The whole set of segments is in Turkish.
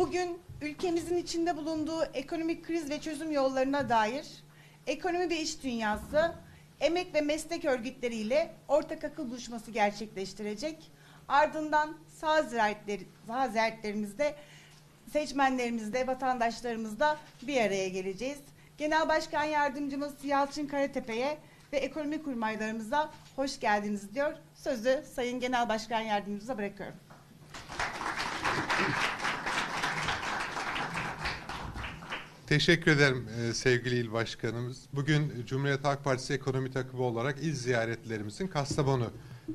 Bugün ülkemizin içinde bulunduğu ekonomik kriz ve çözüm yollarına dair ekonomi ve iş dünyası emek ve meslek örgütleriyle ortak akıl buluşması gerçekleştirecek. Ardından sağ ziyaretleri, sağ ziyaretlerimizde seçmenlerimizle, vatandaşlarımızla bir araya geleceğiz. Genel Başkan Yardımcımız Yalçın Karatepe'ye ve ekonomi kurmaylarımıza hoş geldiniz diyor. Sözü Sayın Genel Başkan Yardımcımıza bırakıyorum. Teşekkür ederim e, sevgili il başkanımız. Bugün Cumhuriyet Halk Partisi ekonomi takımı olarak il ziyaretlerimizin Kastamonu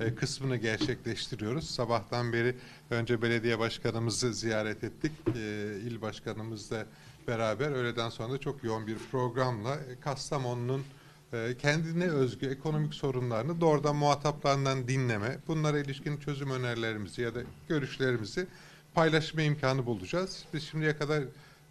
e, kısmını gerçekleştiriyoruz. Sabahtan beri önce belediye başkanımızı ziyaret ettik. E, il başkanımızla beraber öğleden sonra da çok yoğun bir programla Kastamonu'nun kendine özgü ekonomik sorunlarını doğrudan muhataplarından dinleme, bunlara ilişkin çözüm önerilerimizi ya da görüşlerimizi paylaşma imkanı bulacağız. Biz şimdiye kadar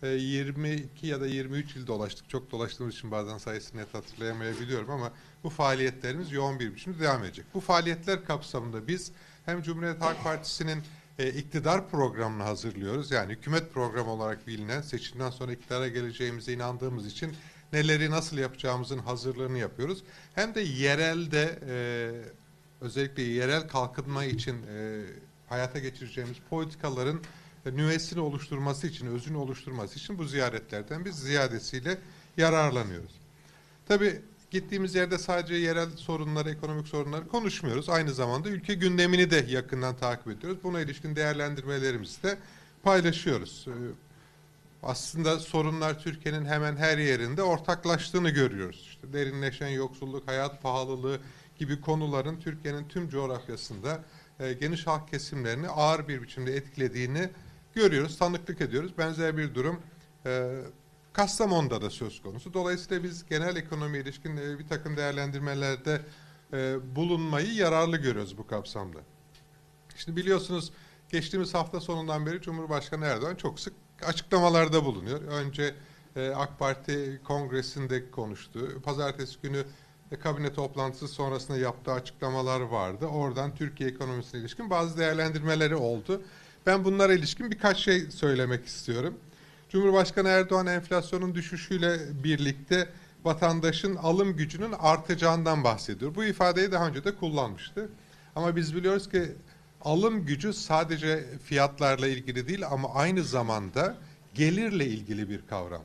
22 ya da 23 il dolaştık. Çok dolaştığımız için bazen sayısını net hatırlayamayabiliyorum ama bu faaliyetlerimiz yoğun bir biçimde devam edecek. Bu faaliyetler kapsamında biz hem Cumhuriyet Halk Partisi'nin e, iktidar programını hazırlıyoruz. Yani hükümet programı olarak bilinen seçimden sonra iktidara geleceğimize inandığımız için neleri nasıl yapacağımızın hazırlığını yapıyoruz. Hem de yerelde e, özellikle yerel kalkınma için e, hayata geçireceğimiz politikaların e, nüvesini oluşturması için, özünü oluşturması için bu ziyaretlerden biz ziyadesiyle yararlanıyoruz. Tabii gittiğimiz yerde sadece yerel sorunları, ekonomik sorunları konuşmuyoruz. Aynı zamanda ülke gündemini de yakından takip ediyoruz. Buna ilişkin değerlendirmelerimizi de paylaşıyoruz. Ee, Aslında sorunlar Türkiye'nin hemen her yerinde ortaklaştığını görüyoruz. İşte derinleşen yoksulluk, hayat pahalılığı gibi konuların Türkiye'nin tüm coğrafyasında e, geniş halk kesimlerini ağır bir biçimde etkilediğini görüyoruz, tanıklık ediyoruz. Benzer bir durum e, Kastamonu'da da söz konusu. Dolayısıyla biz genel ekonomi ilişkin e, bir takım değerlendirmelerde e, bulunmayı yararlı görüyoruz bu kapsamda. Şimdi biliyorsunuz geçtiğimiz hafta sonundan beri Cumhurbaşkanı Erdoğan çok sık açıklamalarda bulunuyor. Önce e, AK Parti kongresinde konuştu. Pazartesi günü e, kabine toplantısı sonrasında yaptığı açıklamalar vardı. Oradan Türkiye ekonomisine ilişkin bazı değerlendirmeleri oldu. Ben bunlara ilişkin birkaç şey söylemek istiyorum. Cumhurbaşkanı Erdoğan enflasyonun düşüşüyle birlikte vatandaşın alım gücünün artacağından bahsediyor. Bu ifadeyi daha önce de kullanmıştı. Ama biz biliyoruz ki alım gücü sadece fiyatlarla ilgili değil ama aynı zamanda gelirle ilgili bir kavram.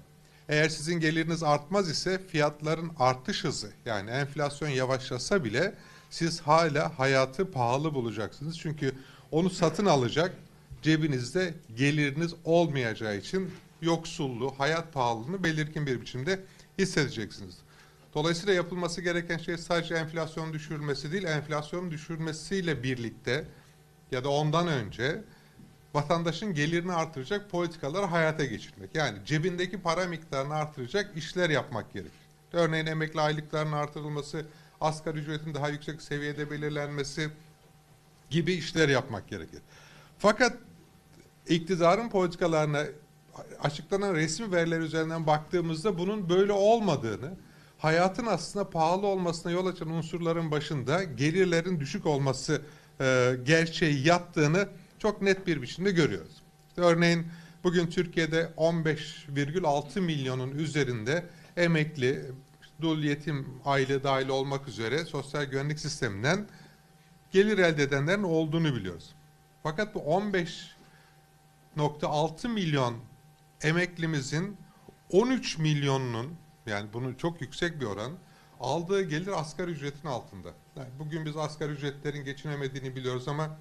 Eğer sizin geliriniz artmaz ise fiyatların artış hızı yani enflasyon yavaşlasa bile siz hala hayatı pahalı bulacaksınız. Çünkü onu satın alacak cebinizde geliriniz olmayacağı için yoksulluğu, hayat pahalılığını belirgin bir biçimde hissedeceksiniz. Dolayısıyla yapılması gereken şey sadece enflasyonu düşürmesi değil, enflasyonun düşürmesiyle birlikte ya da ondan önce vatandaşın gelirini artıracak politikaları hayata geçirmek. Yani cebindeki para miktarını artıracak işler yapmak gerekir. Örneğin emekli aylıklarının artırılması, asgari ücretin daha yüksek seviyede belirlenmesi gibi işler yapmak gerekir. Fakat iktidarın politikalarına açıklanan resmi veriler üzerinden baktığımızda bunun böyle olmadığını, hayatın aslında pahalı olmasına yol açan unsurların başında gelirlerin düşük olması e, gerçeği yattığını çok net bir biçimde görüyoruz. İşte örneğin bugün Türkiye'de 15,6 milyonun üzerinde emekli, dul yetim aile dahil olmak üzere sosyal güvenlik sisteminden gelir elde edenlerin olduğunu biliyoruz. Fakat bu 15.6 milyon emeklimizin 13 milyonunun yani bunu çok yüksek bir oran aldığı gelir asgari ücretin altında. Yani bugün biz asgari ücretlerin geçinemediğini biliyoruz ama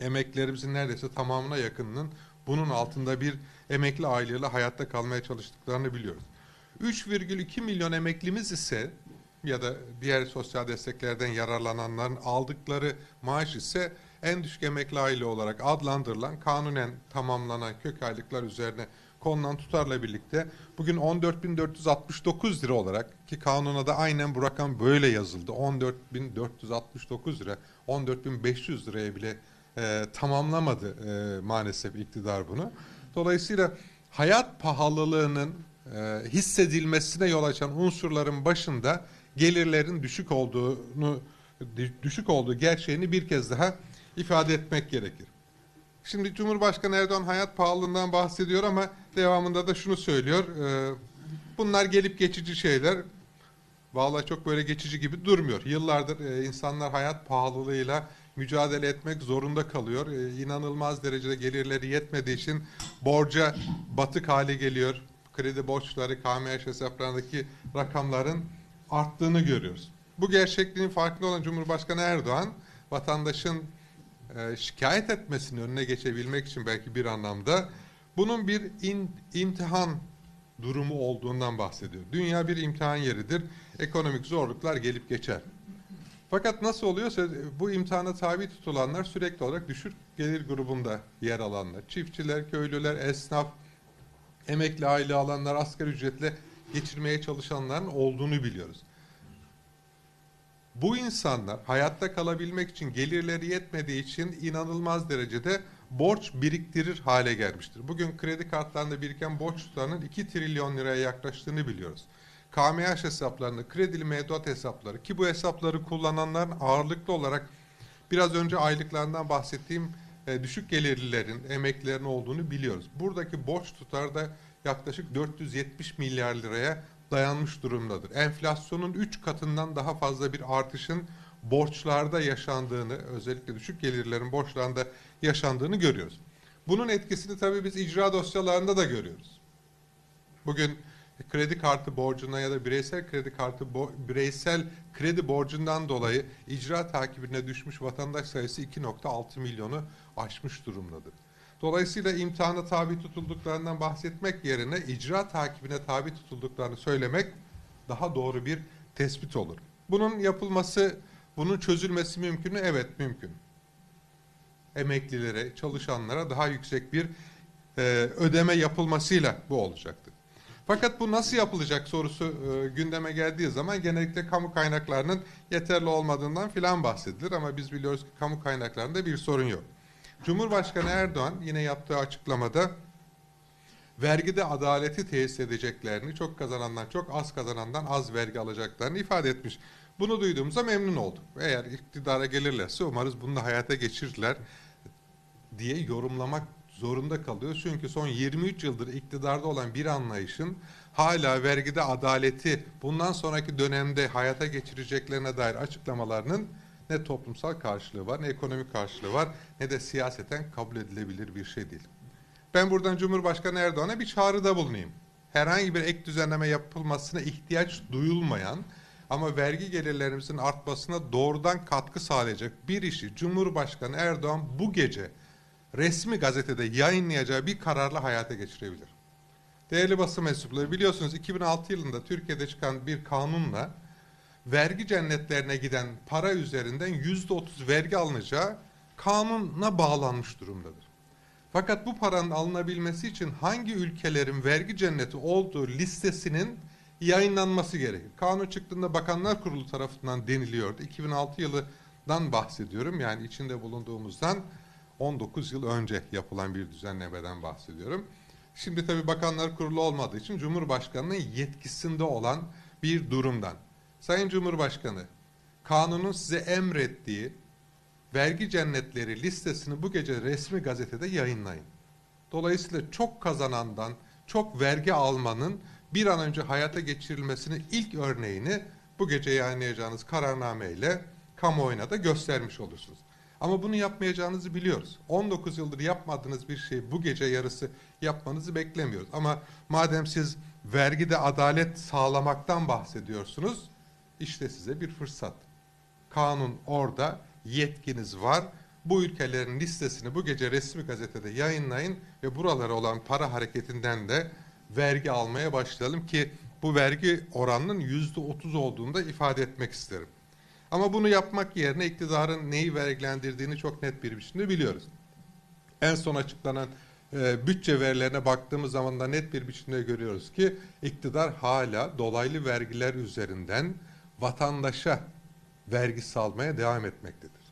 emeklerimizin neredeyse tamamına yakınının bunun altında bir emekli aileyle hayatta kalmaya çalıştıklarını biliyoruz. 3,2 milyon emeklimiz ise ya da diğer sosyal desteklerden yararlananların aldıkları maaş ise en düşük emekli aile olarak adlandırılan kanunen tamamlanan kök aylıklar üzerine konulan tutarla birlikte bugün 14.469 lira olarak ki kanuna da aynen bu rakam böyle yazıldı. 14.469 lira 14.500 liraya bile e, tamamlamadı e, maalesef iktidar bunu. Dolayısıyla hayat pahalılığının e, hissedilmesine yol açan unsurların başında gelirlerin düşük olduğunu düşük olduğu gerçeğini bir kez daha ifade etmek gerekir. Şimdi Cumhurbaşkanı Erdoğan hayat pahalılığından bahsediyor ama devamında da şunu söylüyor. e, bunlar gelip geçici şeyler. Vallahi çok böyle geçici gibi durmuyor. Yıllardır e, insanlar hayat pahalılığıyla mücadele etmek zorunda kalıyor. E, inanılmaz derecede gelirleri yetmediği için borca batık hale geliyor. Kredi borçları, KMH hesaplarındaki rakamların arttığını görüyoruz. Bu gerçekliğin farkında olan Cumhurbaşkanı Erdoğan vatandaşın e, şikayet etmesinin önüne geçebilmek için belki bir anlamda bunun bir in- imtihan durumu olduğundan bahsediyor. Dünya bir imtihan yeridir. Ekonomik zorluklar gelip geçer. Fakat nasıl oluyorsa bu imtihana tabi tutulanlar sürekli olarak düşük gelir grubunda yer alanlar. Çiftçiler, köylüler, esnaf, emekli aile alanlar, asgari ücretle geçirmeye çalışanların olduğunu biliyoruz. Bu insanlar hayatta kalabilmek için gelirleri yetmediği için inanılmaz derecede borç biriktirir hale gelmiştir. Bugün kredi kartlarında biriken borç tutarının 2 trilyon liraya yaklaştığını biliyoruz. KMH hesaplarında kredili mevduat hesapları ki bu hesapları kullananların ağırlıklı olarak biraz önce aylıklarından bahsettiğim e, düşük gelirlilerin, emeklilerin olduğunu biliyoruz. Buradaki borç tutarı da yaklaşık 470 milyar liraya dayanmış durumdadır. Enflasyonun 3 katından daha fazla bir artışın borçlarda yaşandığını, özellikle düşük gelirlerin borçlarında yaşandığını görüyoruz. Bunun etkisini tabii biz icra dosyalarında da görüyoruz. Bugün kredi kartı borcuna ya da bireysel kredi kartı bireysel kredi borcundan dolayı icra takibine düşmüş vatandaş sayısı 2.6 milyonu aşmış durumdadır. Dolayısıyla imtihana tabi tutulduklarından bahsetmek yerine icra takibine tabi tutulduklarını söylemek daha doğru bir tespit olur. Bunun yapılması, bunun çözülmesi mümkün mü? Evet mümkün. Emeklilere, çalışanlara daha yüksek bir e, ödeme yapılmasıyla bu olacaktır. Fakat bu nasıl yapılacak sorusu e, gündeme geldiği zaman genellikle kamu kaynaklarının yeterli olmadığından filan bahsedilir ama biz biliyoruz ki kamu kaynaklarında bir sorun yok. Cumhurbaşkanı Erdoğan yine yaptığı açıklamada vergide adaleti tesis edeceklerini, çok kazanandan çok az kazanandan az vergi alacaklarını ifade etmiş. Bunu duyduğumuzda memnun olduk. Eğer iktidara gelirlerse umarız bunu da hayata geçirirler diye yorumlamak zorunda kalıyor. Çünkü son 23 yıldır iktidarda olan bir anlayışın hala vergide adaleti bundan sonraki dönemde hayata geçireceklerine dair açıklamalarının ne toplumsal karşılığı var, ne ekonomik karşılığı var, ne de siyaseten kabul edilebilir bir şey değil. Ben buradan Cumhurbaşkanı Erdoğan'a bir çağrıda bulunayım. Herhangi bir ek düzenleme yapılmasına ihtiyaç duyulmayan ama vergi gelirlerimizin artmasına doğrudan katkı sağlayacak bir işi Cumhurbaşkanı Erdoğan bu gece resmi gazetede yayınlayacağı bir kararla hayata geçirebilir. Değerli basın mensupları biliyorsunuz 2006 yılında Türkiye'de çıkan bir kanunla vergi cennetlerine giden para üzerinden yüzde otuz vergi alınacağı kanuna bağlanmış durumdadır. Fakat bu paranın alınabilmesi için hangi ülkelerin vergi cenneti olduğu listesinin yayınlanması gerekir. Kanun çıktığında Bakanlar Kurulu tarafından deniliyordu. 2006 yılından bahsediyorum. Yani içinde bulunduğumuzdan 19 yıl önce yapılan bir düzenlemeden bahsediyorum. Şimdi tabii Bakanlar Kurulu olmadığı için Cumhurbaşkanı'nın yetkisinde olan bir durumdan. Sayın Cumhurbaşkanı, kanunun size emrettiği vergi cennetleri listesini bu gece resmi gazetede yayınlayın. Dolayısıyla çok kazanandan çok vergi almanın bir an önce hayata geçirilmesinin ilk örneğini bu gece yayınlayacağınız kararnameyle kamuoyuna da göstermiş olursunuz. Ama bunu yapmayacağınızı biliyoruz. 19 yıldır yapmadığınız bir şeyi bu gece yarısı yapmanızı beklemiyoruz. Ama madem siz vergide adalet sağlamaktan bahsediyorsunuz, işte size bir fırsat. Kanun orada, yetkiniz var. Bu ülkelerin listesini bu gece resmi gazetede yayınlayın ve buralara olan para hareketinden de vergi almaya başlayalım ki bu vergi oranının yüzde otuz olduğunu da ifade etmek isterim. Ama bunu yapmak yerine iktidarın neyi vergilendirdiğini çok net bir biçimde biliyoruz. En son açıklanan e, bütçe verilerine baktığımız zaman da net bir biçimde görüyoruz ki iktidar hala dolaylı vergiler üzerinden vatandaşa vergi salmaya devam etmektedir.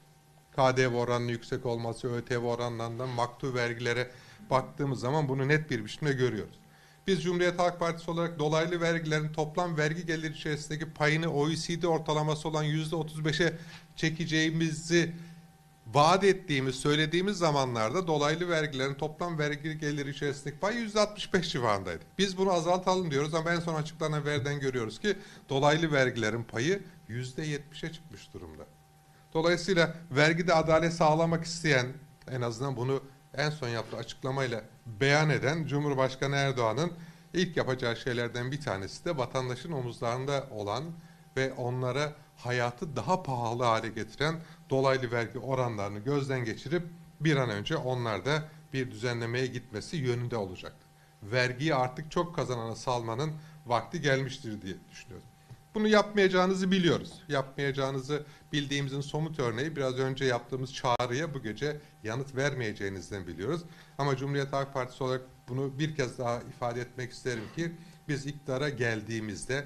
KDV oranının yüksek olması, ÖTV oranlarından maktu vergilere baktığımız zaman bunu net bir biçimde görüyoruz. Biz Cumhuriyet Halk Partisi olarak dolaylı vergilerin toplam vergi geliri içerisindeki payını OECD ortalaması olan yüzde 35'e çekeceğimizi vaat ettiğimiz, söylediğimiz zamanlarda dolaylı vergilerin toplam vergi geliri içerisindeki pay %65 civarındaydı. Biz bunu azaltalım diyoruz ama en son açıklanan veriden görüyoruz ki dolaylı vergilerin payı %70'e çıkmış durumda. Dolayısıyla vergide adalet sağlamak isteyen en azından bunu en son yaptığı açıklamayla beyan eden Cumhurbaşkanı Erdoğan'ın ilk yapacağı şeylerden bir tanesi de vatandaşın omuzlarında olan ve onlara hayatı daha pahalı hale getiren dolaylı vergi oranlarını gözden geçirip bir an önce onlar da bir düzenlemeye gitmesi yönünde olacak. Vergiyi artık çok kazanana salmanın vakti gelmiştir diye düşünüyorum. Bunu yapmayacağınızı biliyoruz. Yapmayacağınızı bildiğimizin somut örneği biraz önce yaptığımız çağrıya bu gece yanıt vermeyeceğinizden biliyoruz. Ama Cumhuriyet Halk Partisi olarak bunu bir kez daha ifade etmek isterim ki biz iktidara geldiğimizde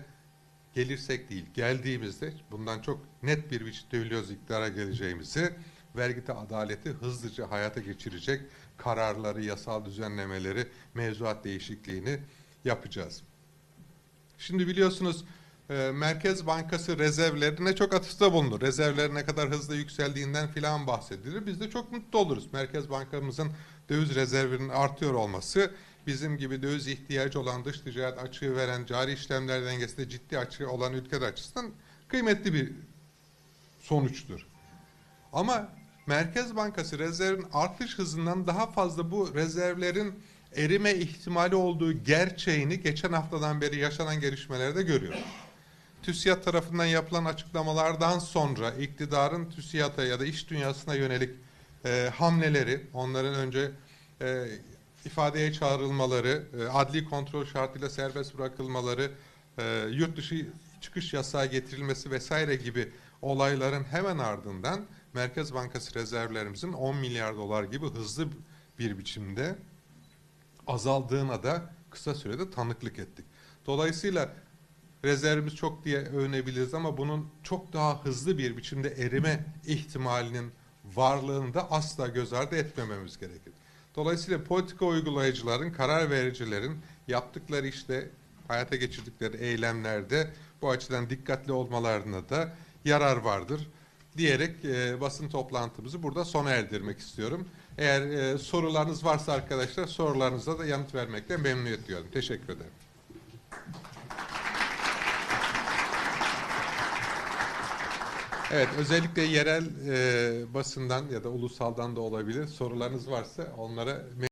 gelirsek değil geldiğimizde bundan çok net bir biçimde biliyoruz iktidara geleceğimizi vergide adaleti hızlıca hayata geçirecek kararları, yasal düzenlemeleri, mevzuat değişikliğini yapacağız. Şimdi biliyorsunuz e, Merkez Bankası rezervlerine çok atıfta bulundu. Rezervler ne kadar hızlı yükseldiğinden filan bahsedilir. Biz de çok mutlu oluruz. Merkez Bankamızın döviz rezervinin artıyor olması bizim gibi döviz ihtiyacı olan dış ticaret açığı veren cari işlemler dengesinde ciddi açığı olan ülkeler açısından kıymetli bir sonuçtur. Ama Merkez Bankası rezervin artış hızından daha fazla bu rezervlerin erime ihtimali olduğu gerçeğini geçen haftadan beri yaşanan gelişmelerde görüyoruz. TÜSİAD tarafından yapılan açıklamalardan sonra iktidarın TÜSİAD'a ya da iş dünyasına yönelik e, hamleleri, onların önce e, ifadeye çağrılmaları, e, adli kontrol şartıyla serbest bırakılmaları, e, yurt dışı çıkış yasağı getirilmesi vesaire gibi olayların hemen ardından Merkez Bankası rezervlerimizin 10 milyar dolar gibi hızlı bir biçimde azaldığına da kısa sürede tanıklık ettik. Dolayısıyla rezervimiz çok diye övünebiliriz ama bunun çok daha hızlı bir biçimde erime ihtimalinin varlığını da asla göz ardı etmememiz gerekir. Dolayısıyla politika uygulayıcıların, karar vericilerin yaptıkları işte hayata geçirdikleri eylemlerde bu açıdan dikkatli olmalarına da yarar vardır diyerek e, basın toplantımızı burada sona erdirmek istiyorum. Eğer e, sorularınız varsa arkadaşlar sorularınıza da yanıt vermekten memnuniyet duyuyorum. Teşekkür ederim. Evet, özellikle yerel e, basından ya da ulusaldan da olabilir. Sorularınız varsa onlara